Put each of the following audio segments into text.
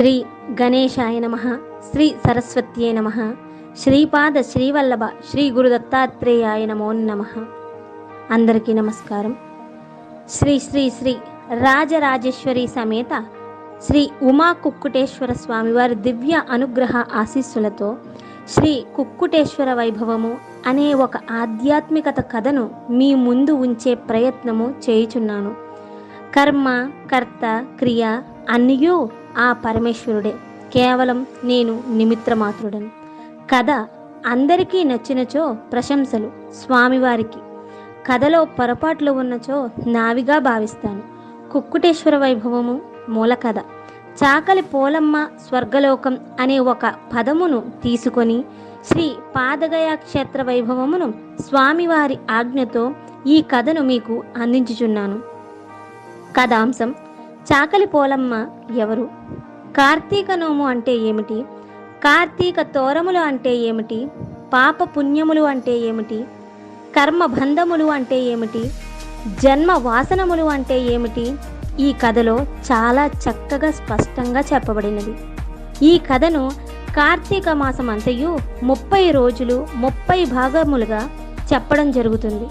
శ్రీ గణేశాయ నమ శ్రీ సరస్వత్యే నమ శ్రీపాద శ్రీవల్లభ శ్రీ గురు దత్తాత్రేయాయ నమో నమ. అందరికీ నమస్కారం. శ్రీ శ్రీ శ్రీ రాజరాజేశ్వరి సమేత శ్రీ ఉమా కుక్కుటేశ్వర స్వామివారి దివ్య అనుగ్రహ ఆశీస్సులతో శ్రీ కుక్కుటేశ్వర వైభవము అనే ఒక ఆధ్యాత్మికత కథను మీ ముందు ఉంచే ప్రయత్నము చేయుచున్నాను. కర్మ కర్త క్రియ అన్నియూ ఆ పరమేశ్వరుడే. కేవలం నేను నిమిత్రమాత్రుడను కథ అందరికీ నచ్చినచో ప్రశంసలు స్వామివారికి. కథలో పొరపాట్లు ఉన్నచో నావిగా భావిస్తాను. కుక్కుటేశ్వర వైభవము మూల కథ. చాకలి పోలమ్మ స్వర్గలోకం అనే ఒక పదమును తీసుకొని శ్రీ పాదగయ క్షేత్ర వైభవమును స్వామివారి ఆజ్ఞతో ఈ కథను మీకు అందించుచున్నాను. కథాంశం చాకలి పోలమ్మ ఎవరు? కార్తీక నోము అంటే ఏమిటి? కార్తీక తోరములు అంటే ఏమిటి? పాప పుణ్యములు అంటే ఏమిటి? కర్మ బంధములు అంటే ఏమిటి? జన్మ వాసనములు అంటే ఏమిటి? ఈ కథలో చాలా చక్కగా స్పష్టంగా చెప్పబడినది. ఈ కథను కార్తీక మాసం అంతయు ముప్పై రోజులు ముప్పై భాగములుగా చెప్పడం జరుగుతుంది.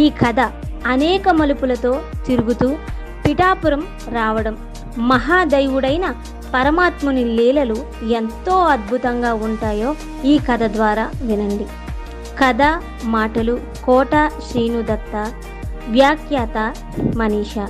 ఈ కథ అనేక మలుపులతో తిరుగుతూ పిఠాపురం రావడం. మహాదైవుడైన పరమాత్ముని లీలలు ఎంతో అద్భుతంగా ఉంటాయో ఈ కథ ద్వారా వినండి. కథ మాటలు కోట శ్రీనుదత్త వ్యాఖ్యాత మనీషా.